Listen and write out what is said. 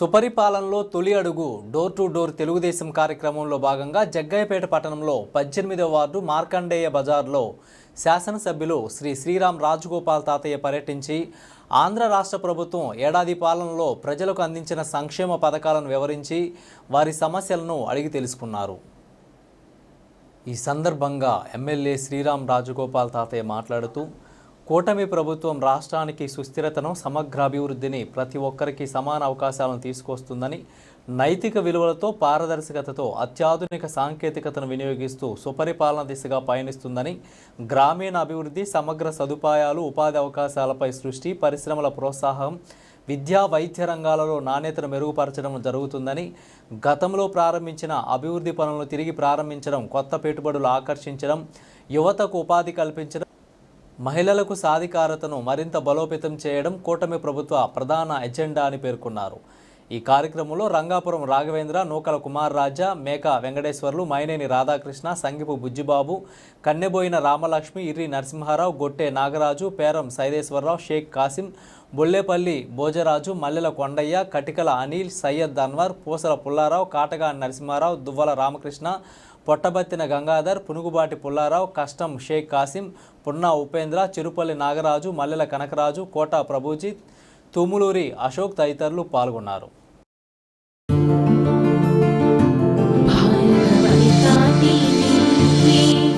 సుపరిపాలనలో తొలి అడుగు door to door Telugu Desam కార్యక్రమంలో భాగంగా జగ్గయ్యపేట పట్టణంలో పద్దెనిమిదవ వార్డు మార్కండేయ బజార్లో శాసనసభ్యులు శ్రీ శ్రీరామ్ రాజగోపాల్ తాతయ్య పర్యటించి ఆంధ్ర రాష్ట్ర ప్రభుత్వం ఏడాది పాలనలో ప్రజలకు అందించిన సంక్షేమ పథకాలను వివరించి వారి సమస్యలను అడిగి తెలుసుకున్నారు. ఈ సందర్భంగా ఎమ్మెల్యే శ్రీరామ్ రాజగోపాల్ తాతయ్య మాట్లాడుతూ కూటమి ప్రభుత్వం రాష్ట్రానికి సుస్థిరతను సమగ్రాభివృద్ధిని ప్రతి ఒక్కరికి సమాన అవకాశాలను తీసుకొస్తుందని నైతిక విలువలతో పారదర్శకతతో అత్యాధునిక సాంకేతికతను వినియోగిస్తూ సుపరిపాలన దిశగా పయనిస్తుందని గ్రామీణ అభివృద్ధి సమగ్ర సదుపాయాలు ఉపాధి అవకాశాలపై సృష్టి పరిశ్రమల ప్రోత్సాహం విద్యా వైద్య రంగాలలో నాణ్యతను మెరుగుపరచడం జరుగుతుందని గతంలో ప్రారంభించిన అభివృద్ధి పనులను తిరిగి ప్రారంభించడం కొత్త పెట్టుబడులు ఆకర్షించడం యువతకు ఉపాధి కల్పించడం మహిళలకు సాధికారతను మరింత బలోపేతం చేయడం కూటమి ప్రభుత్వ ప్రధాన ఎజెండా అని పేర్కొన్నారు. ఈ కార్యక్రమంలో రంగాపురం రాఘవేంద్ర నూకల కుమార్ రాజా మేక వెంకటేశ్వర్లు మైనేని రాధాకృష్ణ సంగిపు బుజ్జిబాబు కన్నెబోయిన రామలక్ష్మి ఇర్రి నరసింహారావు గొట్టె నాగరాజు పేరం సైదేశ్వరరావు షేక్ కాసిం బొల్లేపల్లి భోజరాజు మల్లెల కొండయ్య కటికల అనిల్ సయ్యద్ అన్వర్ పూసల పుల్లారావు కాటగా నరసింహారావు దువ్వల రామకృష్ణ పొట్టబత్తిన గంగాధర్ పునుగుబాటి పుల్లారావు కష్టం షేక్ కాసిం పున్నా ఉపేంద్ర చిరుపల్లి నాగరాజు మల్లెల కనకరాజు కోట ప్రభుజీ తుములూరి అశోక్ తదితరులు పాల్గొన్నారు.